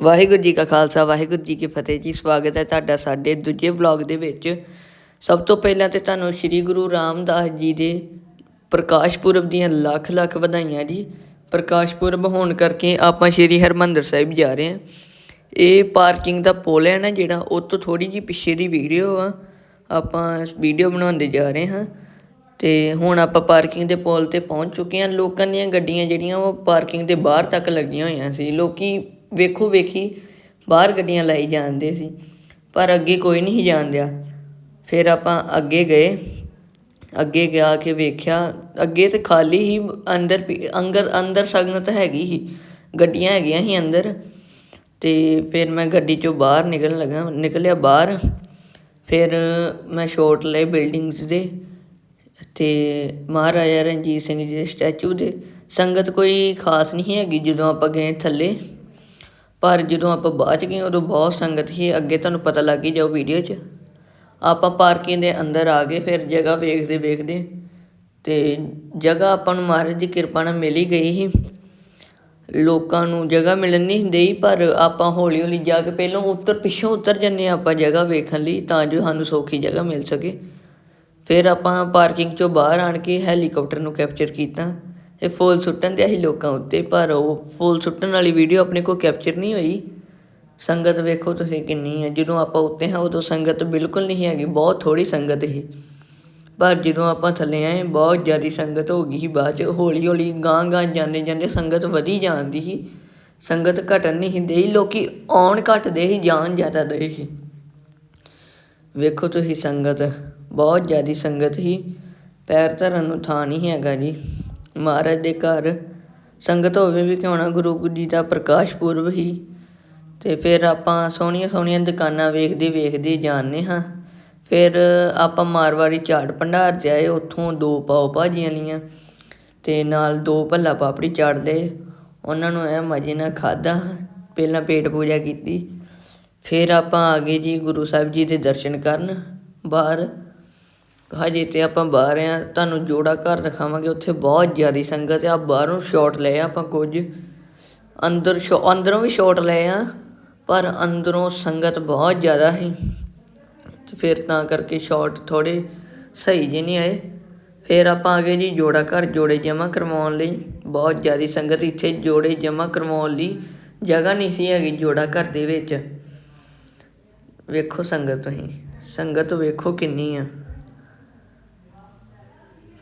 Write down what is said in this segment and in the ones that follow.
ਵਾਹਿਗੁਰੂ ਜੀ ਕਾ ਖਾਲਸਾ, ਵਾਹਿਗੁਰੂ ਜੀ ਕੀ ਫਤਿਹ ਜੀ। ਸਵਾਗਤ ਹੈ ਤੁਹਾਡਾ ਸਾਡੇ ਦੂਜੇ ਵਲੌਗ ਦੇ ਵਿੱਚ। ਸਭ ਤੋਂ ਪਹਿਲਾਂ ਤੇ ਤੁਹਾਨੂੰ ਸ੍ਰੀ ਗੁਰੂ ਰਾਮਦਾਸ ਜੀ ਦੇ ਪ੍ਰਕਾਸ਼ ਪੁਰਬ ਦੀਆਂ ਲੱਖ ਲੱਖ ਵਧਾਈਆਂ ਜੀ। ਪ੍ਰਕਾਸ਼ ਪੁਰਬ ਹੋਣ ਕਰਕੇ ਆਪਾਂ ਸ੍ਰੀ ਹਰਮੰਦਰ ਸਾਹਿਬ ਜਾ ਰਹੇ ਹਾਂ। ਇਹ ਪਾਰਕਿੰਗ ਦਾ ਪੁਲ ਹੈ ਨਾ ਜਿਹੜਾ, ਉਹ ਤੋਂ ਥੋੜੀ ਜੀ ਪਿੱਛੇ ਦੀ ਵੀਡੀਓ ਆ। ਆਪਾਂ ਵੀਡੀਓ ਬਣਾਉਂਦੇ ਜਾ ਰਹੇ ਹਾਂ। ਤੇ ਹੁਣ ਆਪਾਂ ਪਾਰਕਿੰਗ ਦੇ ਪੁਲ ਤੇ ਪਹੁੰਚ ਚੁੱਕੇ ਹਾਂ। ਲੋਕਾਂ ਦੀਆਂ ਗੱਡੀਆਂ ਜਿਹੜੀਆਂ, ਉਹ ਪਾਰਕਿੰਗ ਦੇ ਬਾਹਰ ਤੱਕ ਲੱਗੀਆਂ ਹੋਈਆਂ ਸੀ। ਲੋਕੀ ਵੇਖੋ ਵੇਖੀ ਬਾਹਰ ਗੱਡੀਆਂ ਲਾਈ ਜਾਂਦੇ ਸੀ, ਪਰ ਅੱਗੇ ਕੋਈ ਨਹੀਂ ਜਾਣ ਰਿਹਾ ਫਿਰ ਆਪਾਂ ਅੱਗੇ ਗਏ, ਅੱਗੇ ਗਿਆ ਕੇ ਵੇਖਿਆ, ਅੱਗੇ ਤੇ ਖਾਲੀ ਹੀ ਅੰਦਰ ਵੀ- ਅੰਦਰ ਅੰਦਰ ਸੰਗਤ ਹੈਗੀ ਹੀ ਗੱਡੀਆਂ ਹੈਗੀਆਂ ਹੀ ਅੰਦਰ। ਤੇ ਫਿਰ ਮੈਂ ਗੱਡੀ ਚੋਂ ਬਾਹਰ ਨਿਕਲਣ ਲੱਗਾ, ਨਿਕਲਿਆ ਬਾਹਰ। ਫਿਰ ਮੈਂ ਸ਼ੋਟ ਲਏ ਬਿਲਡਿੰਗਸ ਦੇ, ਤੇ ਮਹਾਰਾਜਾ ਰਣਜੀਤ ਸਿੰਘ ਜੀ ਦੇ ਸਟੈਚੂ ਦੇ। ਸੰਗਤ ਕੋਈ ਖਾਸ ਨਹੀਂ ਹੈਗੀ, ਜਦੋਂ ਆਪਾਂ ਗਏ ਥੱਲੇ ਪਰ ਜਦੋਂ ਆਪਾਂ ਬਾਅਦ ਚ ਗਏ, ਉਦੋਂ ਬਹੁਤ ਸੰਗਤ ਸੀ, ਅੱਗੇ ਤੁਹਾਨੂੰ ਪਤਾ ਲੱਗ ਹੀ ਜਾਓ ਵੀਡੀਓ 'ਚ। ਆਪਾਂ ਪਾਰਕਿੰਗ ਦੇ ਅੰਦਰ ਆ ਗਏ, ਫਿਰ ਜਗ੍ਹਾ ਵੇਖਦੇ ਵੇਖਦੇ ਤੇ ਜਗ੍ਹਾ ਆਪਾਂ ਨੂੰ ਮਹਾਰਾਜ ਦੀ ਕਿਰਪਾ ਨਾਲ ਮਿਲ ਹੀ ਗਈ ਸੀ। ਲੋਕਾਂ ਨੂੰ ਜਗ੍ਹਾ ਮਿਲਣ ਨਹੀਂ ਦੇਈ, ਪਰ ਆਪਾਂ ਹੌਲੀ ਹੌਲੀ ਜਾ ਕੇ ਪਹਿਲਾਂ ਉੱਤਰ ਪਿੱਛੋਂ ਉਤਰ ਜੰਨੇ ਆਪਾਂ ਜਗ੍ਹਾ ਵੇਖਣ ਲਈ, ਤਾਂ ਜੋ ਸਾਨੂੰ ਸੌਖੀ ਜਗ੍ਹਾ ਮਿਲ ਸਕੇ। ਫਿਰ ਆਪਾਂ ਪਾਰਕਿੰਗ ਚੋਂ ਬਾਹਰ ਆਣ ਕੇ ਹੈਲੀਕਾਪਟਰ ਨੂੰ ਕੈਪਚਰ ਕੀਤਾ। ਇਹ ਫੁੱਲ ਸੁੱਟਣ ਦਿਆ ਸੀ ਲੋਕਾਂ ਉੱਤੇ, ਪਰ ਉਹ ਫੁੱਲ ਸੁੱਟਣ ਵਾਲੀ ਵੀਡੀਓ ਆਪਣੇ ਕੋਲ ਕੈਪਚਰ ਨਹੀਂ ਹੋਈ। ਸੰਗਤ ਵੇਖੋ ਤੁਸੀਂ ਕਿੰਨੀ ਹੈ। ਜਦੋਂ ਆਪਾਂ ਉੱਤੇ ਹਾਂ, ਉਦੋਂ ਸੰਗਤ ਬਿਲਕੁਲ ਨਹੀਂ ਹੈਗੀ, ਬਹੁਤ ਥੋੜੀ ਸੰਗਤ ਸੀ। ਪਰ ਜਦੋਂ ਆਪਾਂ ਥੱਲੇ ਆਏ, ਬਹੁਤ ਜ਼ਿਆਦਾ ਸੰਗਤ ਹੋ ਗਈ ਸੀ ਬਾਅਦ ਚ। ਹੌਲੀ ਹੌਲੀ ਗਾਂ ਗਾਂ ਜਾਂਦੇ ਜਾਂਦੇ ਸੰਗਤ ਵਧੀ ਜਾਂਦੀ ਸੀ। ਸੰਗਤ ਘਟਣ ਨਹੀਂ ਸੀ ਦੇਈ, ਲੋਕੀ ਆਉਣ ਘਟਦੇ ਸੀ, ਜਾਣ ਜ਼ਿਆਦਾ ਦੇ ਸੀ। ਵੇਖੋ ਤੁਸੀਂ ਸੰਗਤ, ਬਹੁਤ ਜ਼ਿਆਦੀ ਸੰਗਤ ਹੀ ਪੈਰ ਧਰਨ ਨੂੰ ਥਾਂ ਨਹੀਂ ਹੈਗਾ ਜੀ। ਮਹਾਰਾਜ ਦੇ ਘਰ। ਸੰਗਤ ਹੋਵੇ ਵੀ ਕਿਉਂ ਨਾ ਗੁਰੂ ਜੀ ਦਾ ਪ੍ਰਕਾਸ਼ ਪੁਰਬ ਹੀ। ਅਤੇ ਫਿਰ ਆਪਾਂ ਸੋਹਣੀਆਂ ਸੋਹਣੀਆਂ ਦੁਕਾਨਾਂ ਵੇਖਦੇ ਵੇਖਦੇ ਜਾਂਦੇ ਹਾਂ। ਫਿਰ ਆਪਾਂ ਮਾਰਵਾੜੀ ਚਾਟ ਭੰਡਾਰ 'ਚ ਆਏ ਉੱਥੋਂ ਦੋ ਪਾਓ ਭਾਜੀਆਂ ਲਈਆਂ ਅਤੇ ਨਾਲ ਦੋ ਭੱਲਾ ਪਾਪੜੀ ਚਾੜ ਲਏ। ਉਹਨਾਂ ਨੂੰ ਐ ਮਜ਼ੇ ਨਾਲ ਖਾਦਾ ਪਹਿਲਾਂ ਪੇਟ ਪੂਜਾ ਕੀਤੀ। ਫਿਰ ਆਪਾਂ ਆ ਗਏ ਜੀ ਗੁਰੂ ਸਾਹਿਬ ਜੀ ਦੇ ਦਰਸ਼ਨ ਕਰਨ ਬਾਹਰ। ਹਜੇ ਤਾਂ ਆਪਾਂ ਬਾਹਰ ਹਾਂ ਤੁਹਾਨੂੰ ਜੋੜਾ ਘਰ ਦਿਖਾਵਾਂਗੇ, ਉੱਥੇ ਬਹੁਤ ਜ਼ਿਆਦਾ ਸੰਗਤ ਆ ਬਾਹਰੋਂ ਸ਼ਾਟ ਲਏ ਆ ਆਪਾਂ ਕੁਝ। ਅੰਦਰ ਸ਼ੋ ਅੰਦਰੋਂ ਵੀ ਸ਼ਾਟ ਲਏ ਆ, ਪਰ ਅੰਦਰੋਂ ਸੰਗਤ ਬਹੁਤ ਜ਼ਿਆਦਾ ਸੀ। ਤੇ ਫਿਰ ਤਾਂ ਕਰਕੇ ਸ਼ਾਟ ਥੋੜੇ ਸਹੀ ਜਿਹੇ ਨਹੀਂ ਆਏ। ਫਿਰ ਆਪਾਂ ਆ ਗਏ ਜੀ ਜੋੜਾ ਘਰ, ਜੋੜੇ ਜਮ੍ਹਾਂ ਕਰਵਾਉਣ ਲਈ, ਬਹੁਤ ਜ਼ਿਆਦਾ ਸੰਗਤ ਇੱਥੇ ਜੋੜੇ ਜਮ੍ਹਾਂ ਕਰਵਾਉਣ ਲਈ ਜਗ੍ਹਾ ਨਹੀਂ ਸੀ ਹੈਗੀ ਜੋੜਾ ਘਰ ਦੇ ਵਿੱਚ। ਵੇਖੋ ਸੰਗਤ ਤੁਸੀਂ, ਸੰਗਤ ਵੇਖੋ ਕਿੰਨੀ ਆ।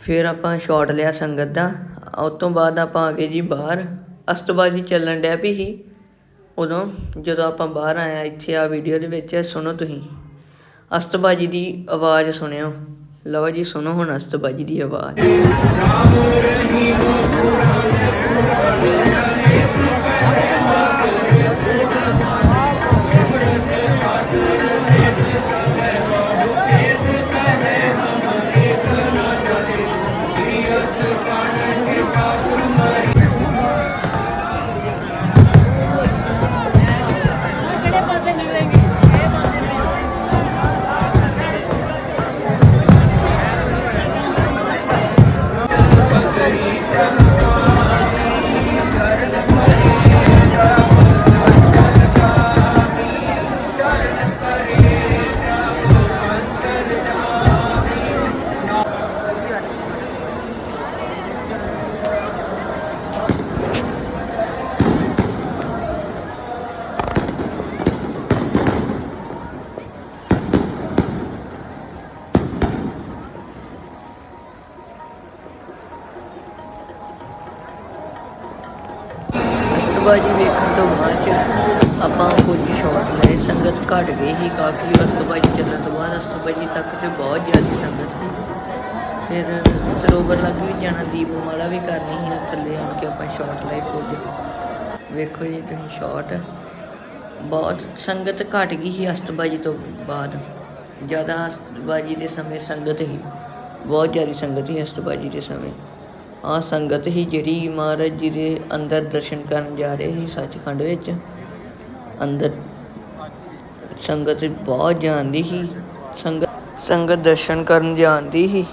ਫਿਰ ਆਪਾਂ ਸ਼ਾਟ ਲਿਆ ਸੰਗਤ ਦਾ। ਉਸ ਤੋਂ ਬਾਅਦ ਆਪਾਂ ਆ ਗਏ ਜੀ ਬਾਹਰ। ਅਸਤਬਾਜੀ ਚੱਲਣ ਡਿਆ ਪਈ ਸੀ। ਉਦੋਂ ਜਦੋਂ ਆਪਾਂ ਬਾਹਰ ਆਇਆ ਇੱਥੇ ਆ ਵੀਡੀਓ ਦੇ ਵਿੱਚ, ਸੁਣੋ ਤੁਸੀਂ। ਅਸਤਬਾਜੀ ਦੀ ਆਵਾਜ਼ ਸੁਣਿਓ। ਲਓ ਜੀ, ਸੁਣੋ ਹੁਣ ਅਸਤਬਾਜੀ ਦੀ ਆਵਾਜ਼। ਬਾਜ਼ੀ ਵੇਖਣ ਤੋਂ ਬਾਅਦ ਚ ਆਪਾਂ ਕੁਝ ਸ਼ਾਟ ਲਏ, ਸੰਗਤ ਘਟ ਗਈ ਸੀ ਕਾਫੀ ਅਸਤਬਾਜੀ ਚੱਲਣ ਤੋਂ ਬਾਅਦ ਅਸਤਬਾਜੀ ਤੱਕ ਤੇ ਬਹੁਤ ਜ਼ਿਆਦਾ ਸੰਗਤ ਸੀ। ਫਿਰ ਸਰੋਵਰ ਲੱਗ ਵੀ ਜਾਣਾ, ਦੀਪਮਾਲਾ ਵੀ ਕਰਨੀ ਸੀ ਥੱਲੇ ਆਣ ਕੇ ਆਪਾਂ ਸ਼ਾਟ ਲਏ ਕੁਝ। ਵੇਖੋ ਜੀ ਤੁਸੀਂ ਸ਼ਾਟ ਬਹੁਤ ਸੰਗਤ ਘਟ ਗਈ ਸੀ ਅਸਤਬਾਜੀ ਤੋਂ ਬਾਅਦ। ਜ਼ਿਆਦਾ ਅਸਤਬਾਜੀ ਦੇ ਸਮੇਂ ਸੰਗਤ ਹੀ ਬਹੁਤ ਜ਼ਿਆਦਾ ਸੰਗਤ ਸੀ ਅਸਤਬਾਜੀ ਦੇ ਸਮੇਂ। ਆ ਸੰਗਤ ਹੀ ਜਿਹੜੀ ਮਹਾਰਾਜ ਜੀ ਦੇ ਅੰਦਰ ਦਰਸ਼ਨ ਕਰਨ ਜਾ ਰਹੇ ਸੀ ਸੱਚਖੰਡ ਵਿੱਚ। ਅੰਦਰ ਸੰਗਤ ਬਹੁਤ ਜਾਂਦੀ ਸੀ। ਸੰਗਤ ਸੰਗਤ ਦਰਸ਼ਨ ਕਰਨ ਜਾਂਦੀ ਸੀ।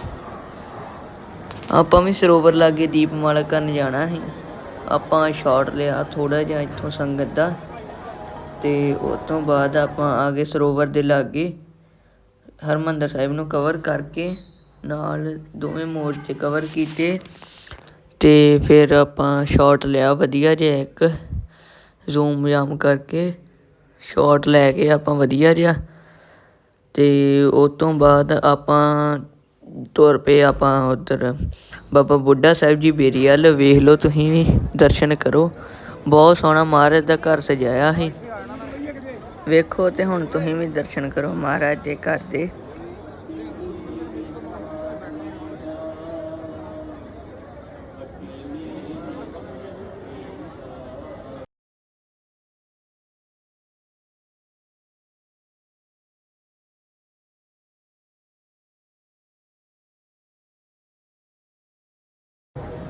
ਆਪਾਂ ਵੀ ਸਰੋਵਰ ਲਾਗੇ ਦੀਪਮਾਲਾ ਕਰਨ ਜਾਣਾ ਸੀ। ਆਪਾਂ ਸ਼ਾਟ ਲਿਆ ਥੋੜਾ ਜਿਹਾ ਇੱਥੋਂ ਸੰਗਤ ਦਾ। ਤੇ ਉਸ ਤੋਂ ਬਾਅਦ ਆਪਾਂ ਆ ਗਏ ਸਰੋਵਰ ਦੇ ਲਾਗੇ। ਹਰਮੰਦਰ ਸਾਹਿਬ ਨੂੰ ਕਵਰ ਕਰਕੇ ਨਾਲ ਦੋਵੇਂ ਮੋਰਚੇ ਕਵਰ ਕੀਤੇ। ਤੇ ਫਿਰ ਆਪਾਂ ਸ਼ੋਟ ਲਿਆ, ਵਧੀਆ ਜਿਹਾ ਇੱਕ ਜ਼ੂਮ ਜਾਮ ਕਰਕੇ ਸ਼ੋਟ ਲੈ ਕੇ ਆਪਾਂ ਵਧੀਆ ਜਿਹਾ ਅਤੇ ਉਹ ਤੋਂ ਬਾਅਦ ਆਪਾਂ ਤੁਰ ਪਏ ਆਪਾਂ ਉੱਧਰ। ਬਾਬਾ ਬੁੱਢਾ ਸਾਹਿਬ ਜੀ ਬੇਰੀ ਵੱਲ ਵੇਖ ਲਓ, ਤੁਸੀਂ ਵੀ ਦਰਸ਼ਨ ਕਰੋ। ਬਹੁਤ ਸੋਹਣਾ ਮਹਾਰਾਜ ਦਾ ਘਰ ਸਜਾਇਆ ਸੀ। ਵੇਖੋ ਤੇ ਹੁਣ ਤੁਸੀਂ ਵੀ ਦਰਸ਼ਨ ਕਰੋ ਮਹਾਰਾਜ ਦੇ ਘਰ ਦੇ।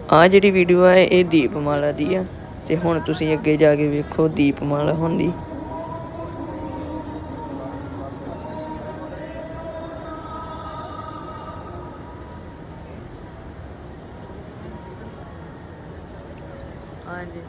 ਆ ਜਿਹੜੀ ਵੀਡੀਓ ਹੈ ਇਹ ਦੀਪਮਾਲਾ ਦੀ ਆ। ਤੇ ਹੁਣ ਤੁਸੀਂ ਅੱਗੇ ਜਾ ਕੇ ਵੇਖੋ ਦੀਪਮਾਲਾ ਹੁੰਦੀ। ਹਾਂਜੀ।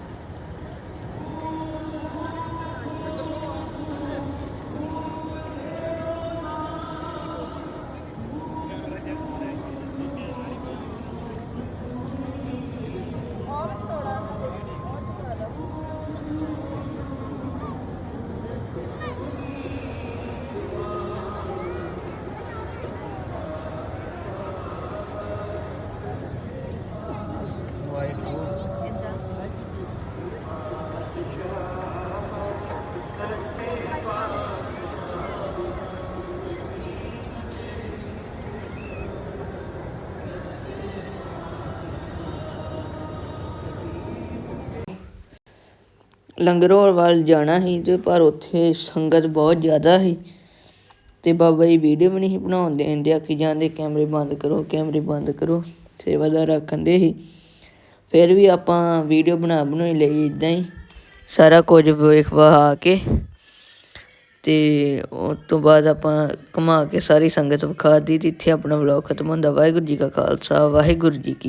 ਲੰਗਰੋੜ ਵੱਲ ਜਾਣਾ ਸੀ ਤੇ ਪਰ ਉੱਥੇ ਸੰਗਤ ਬਹੁਤ ਜ਼ਿਆਦਾ ਸੀ। ਤੇ ਬਾਬਾ ਜੀ ਵੀਡੀਓ ਵੀ ਨਹੀਂ ਬਣਾਉਣ ਦੇਣ ਆਖੀ ਜਾਂਦੇ, ਕੈਮਰੇ ਬੰਦ ਕਰੋ, ਕੈਮਰੇ ਬੰਦ ਕਰੋ। ਸੇਵਾਦਾਰ ਰੱਖਣ ਦੇ ਸੀ। ਫਿਰ ਵੀ ਆਪਾਂ ਵੀਡੀਓ ਬਣਾ ਬਣਾਈ ਲਈ ਇਦਾਂ ਹੀ ਸਾਰਾ ਕੁਝ ਵੇਖ ਵਹਾ ਕੇ ਤੇ ਉਸ ਤੋਂ ਬਾਅਦ ਆਪਾਂ ਘੁਮਾ ਕੇ ਸਾਰੀ ਸੰਗਤ ਵਿਖਾ ਦਿੱਤੀ। ਤੇ ਇੱਥੇ ਆਪਣਾ ਵਲੌਗ ਖਤਮ ਹੁੰਦਾ। ਵਾਹਿਗੁਰੂ ਜੀ ਕਾ ਖਾਲਸਾ, ਵਾਹਿਗੁਰੂ ਜੀ ਕੀ